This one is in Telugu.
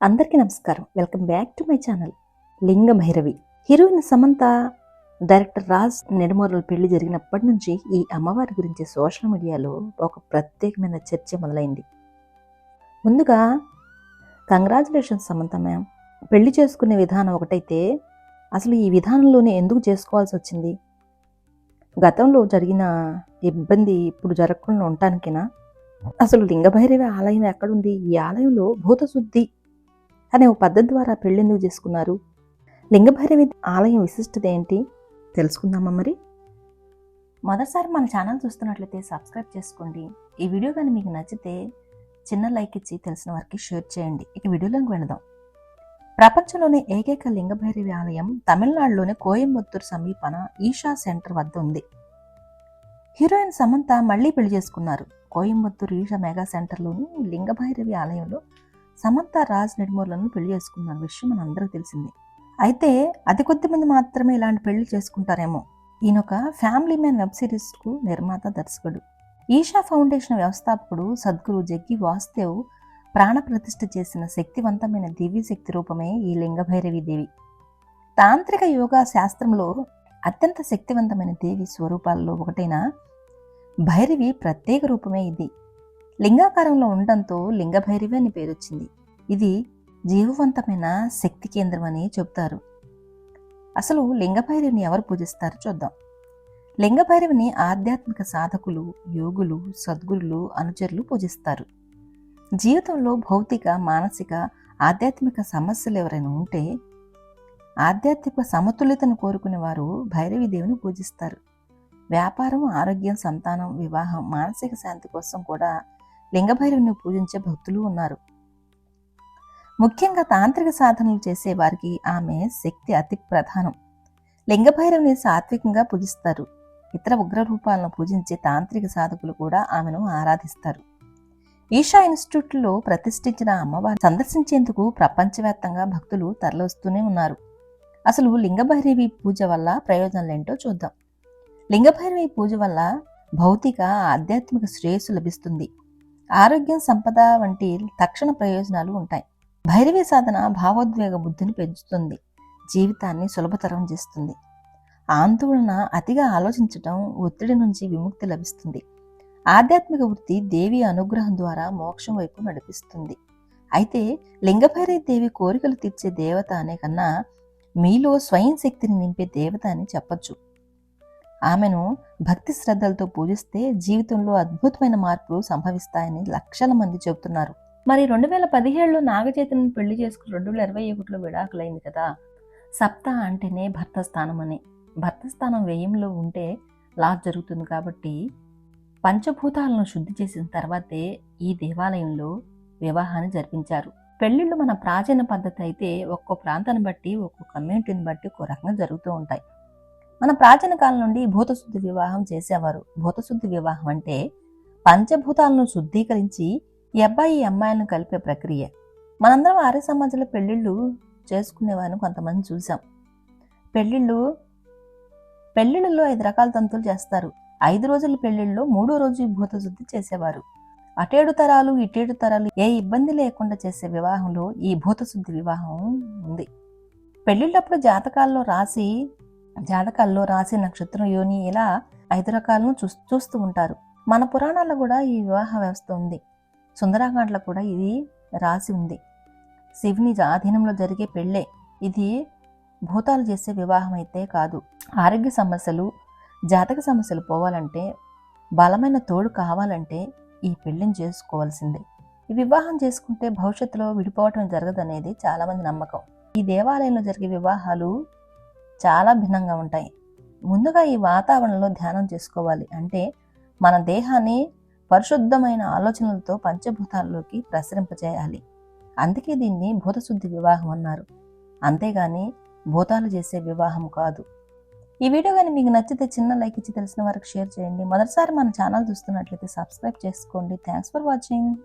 అందరికీ నమస్కారం. Welcome back to my channel. Linga Bhairavi heroine Samantha director Raj నెడుమూరల పెళ్ళి జరిగినప్పటి నుంచి ఈ అమ్మవారి గురించి సోషల్ మీడియాలో ఒక ప్రత్యేకమైన చర్చ మొదలైంది. ముందుగా కంగ్రాచులేషన్స్ సమంత మ్యామ్. పెళ్ళి చేసుకునే విధానం ఒకటైతే అసలు ఈ విధానంలోనే ఎందుకు చేసుకోవాల్సి వచ్చింది? గతంలో జరిగిన ఇబ్బంది ఇప్పుడు జరగకుండా ఉండటానికినా? అసలు లింగభైరవి ఆలయం ఎక్కడుంది? ఈ ఆలయంలో భూతశుద్ధి అనే ఒక పద్ధతి ద్వారా పెళ్ళెందుకు చేసుకున్నారు? లింగభైరవి ఆలయం విశిష్టత ఏంటి? తెలుసుకుందామా మరి? మొదటిసారి మన ఛానల్ చూస్తున్నట్లయితే సబ్స్క్రైబ్ చేసుకోండి. ఈ వీడియో కానీ మీకు నచ్చితే చిన్న లైక్ ఇచ్చి తెలిసిన వారికి షేర్ చేయండి. ఇక వీడియోలోకి వెళదాం. ప్రపంచంలోనే ఏకైక లింగభైరవి ఆలయం తమిళనాడులోని కోయంబత్తూరు సమీపన ఈషా సెంటర్ వద్ద ఉంది. హీరోయిన్ సమంత మళ్ళీ పెళ్ళి చేసుకున్నారు. కోయంబత్తూరు ఈషా మెగా సెంటర్లోని లింగభైరవి ఆలయంలో సమంత రాజ్ నెడ్మూర్లను పెళ్ళి చేసుకున్న విషయం మన అందరికీ తెలిసింది. అయితే అతి కొద్ది మంది మాత్రమే ఇలాంటి పెళ్ళి చేసుకుంటారేమో. ఈయన ఒక ఫ్యామిలీ మ్యాన్ వెబ్ సిరీస్కు నిర్మాత దర్శకుడు. ఈషా ఫౌండేషన్ వ్యవస్థాపకుడు సద్గురు జగ్గి వాసుదేవ్ ప్రాణప్రతిష్ఠ చేసిన శక్తివంతమైన దివ్య శక్తి రూపమే ఈ లింగభైరవి దేవి. తాంత్రిక యోగా శాస్త్రంలో అత్యంత శక్తివంతమైన దేవి స్వరూపాల్లో ఒకటైన భైరవి ప్రత్యేక రూపమే ఇది. లింగాకారంలో ఉండడంతో లింగభైరవి అని పేరొచ్చింది. ఇది జీవవంతమైన శక్తి కేంద్రం అని చెబుతారు. అసలు లింగభైరవిని ఎవరు పూజిస్తారు చూద్దాం. లింగభైరవిని ఆధ్యాత్మిక సాధకులు యోగులు సద్గురులు అనుచరులు పూజిస్తారు. జీవితంలో భౌతిక మానసిక ఆధ్యాత్మిక సమస్యలు ఎవరైనా ఉంటే ఆధ్యాత్మిక సమతుల్యతను కోరుకునే వారు భైరవి దేవుని పూజిస్తారు. వ్యాపారం ఆరోగ్యం సంతానం వివాహం మానసిక శాంతి కోసం కూడా లింగభైరవుని పూజించే భక్తులు ఉన్నారు. ముఖ్యంగా తాంత్రిక సాధనలు చేసే వారికి ఆమె శక్తి అతి ప్రధానం. లింగభైరవుని సాత్వికంగా పూజిస్తారు. ఇతర ఉగ్ర రూపాలను పూజించే తాంత్రిక సాధకులు కూడా ఆమెను ఆరాధిస్తారు. ఈషా ఇన్స్టిట్యూట్లో ప్రతిష్ఠించిన అమ్మవారిని సందర్శించేందుకు ప్రపంచవ్యాప్తంగా భక్తులు తరలివస్తూనే ఉన్నారు. అసలు లింగభైరవి పూజ వల్ల ప్రయోజనాలేంటో చూద్దాం. లింగభైరవి పూజ వల్ల భౌతిక ఆధ్యాత్మిక శ్రేయస్సు లభిస్తుంది. ఆరోగ్యం సంపద వంటి తక్షణ ప్రయోజనాలు ఉంటాయి. భైరవి సాధన భావోద్వేగ బుద్ధిని పెంచుతుంది. జీవితాన్ని సులభతరం చేస్తుంది. ఆందోళన అతిగా ఆలోచించటం ఒత్తిడి నుంచి విముక్తి లభిస్తుంది. ఆధ్యాత్మిక వృత్తి దేవి అనుగ్రహం ద్వారా మోక్షం వైపు నడిపిస్తుంది. అయితే లింగభైరవి దేవి కోరికలు తీర్చే దేవత అనే కన్నా మీలో స్వయం శక్తిని నింపే దేవత అని చెప్పొచ్చు. ఆమెను భక్తి శ్రద్ధలతో పూజిస్తే జీవితంలో అద్భుతమైన మార్పులు సంభవిస్తాయని లక్షల మంది చెబుతున్నారు. మరి రెండు వేల పదిహేడులో నాగచైతన్యని పెళ్ళి చేసుకుని రెండు వేల ఇరవై ఒకటిలో విడాకులైంది కదా. సప్త అంటేనే భర్త స్థానం అని భర్త స్థానం వ్యయంలో ఉంటే లాస్ జరుగుతుంది కాబట్టి పంచభూతాలను శుద్ధి చేసిన తర్వాతే ఈ దేవాలయంలో వివాహాన్ని జరిపించారు. పెళ్ళిళ్ళు మన ప్రాచీన పద్ధతి అయితే ఒక్కో ప్రాంతాన్ని బట్టి ఒక్కో కమ్యూనిటీని బట్టి ఒక్కో రకంగా జరుగుతూ ఉంటాయి. మన ప్రాచీన కాలం నుండి భూతశుద్ధి వివాహం చేసేవారు. భూతశుద్ధి వివాహం అంటే పంచభూతాలను శుద్ధీకరించి ఈ అబ్బాయి ఈ అమ్మాయిలను కలిపే ప్రక్రియ. మనందరం ఆర్య సమాజంలో పెళ్ళిళ్ళు చేసుకునేవారిని కొంతమంది చూసాం పెళ్ళిళ్ళు పెళ్ళిళ్ళలో ఐదు రకాల తంతులు చేస్తారు. ఐదు రోజుల పెళ్ళిళ్ళలో మూడో రోజు భూతశుద్ధి చేసేవారు. అటేడు తరాలు ఇటేడు తరాలు ఏ ఇబ్బంది లేకుండా చేసే వివాహంలో ఈ భూతశుద్ధి వివాహం ఉంది. పెళ్ళిళ్ళప్పుడు జాతకాల్లో రాసి జాతకాల్లో రాశి నక్షత్రం యోని ఇలా ఐదు రకాలను చూ చూస్తూ ఉంటారు. మన పురాణాల్లో కూడా ఈ వివాహ వ్యవస్థ ఉంది. సుందరాకాండలో కూడా ఇది రాసి ఉంది. శివుని ఆధీనంలో జరిగే పెళ్ళే ఇది భూతాలు చేసే వివాహం అయితే కాదు. ఆరోగ్య సమస్యలు జాతక సమస్యలు పోవాలంటే బలమైన తోడు కావాలంటే ఈ పెళ్ళిని చేసుకోవాల్సిందే. ఈ వివాహం చేసుకుంటే భవిష్యత్తులో విడిపోవటం జరగదనేది చాలామంది నమ్మకం. ఈ దేవాలయంలో జరిగే వివాహాలు చాలా భిన్నంగా ఉంటాయి. ముందుగా ఈ వాతావరణంలో ధ్యానం చేసుకోవాలి. అంటే మన దేహాన్ని పరిశుద్ధమైన ఆలోచనలతో పంచభూతాల్లోకి ప్రసరింపజేయాలి. అందుకే దీన్ని భూతశుద్ధి వివాహం అన్నారు. అంతేగాని భూతాలు చేసే వివాహం కాదు. ఈ వీడియో కానీ మీకు నచ్చితే చిన్న లైక్ ఇచ్చి తెలిసిన వారికి షేర్ చేయండి. మొదటిసారి మన ఛానల్ చూస్తున్నట్లయితే సబ్స్క్రైబ్ చేసుకోండి. Thanks for watching.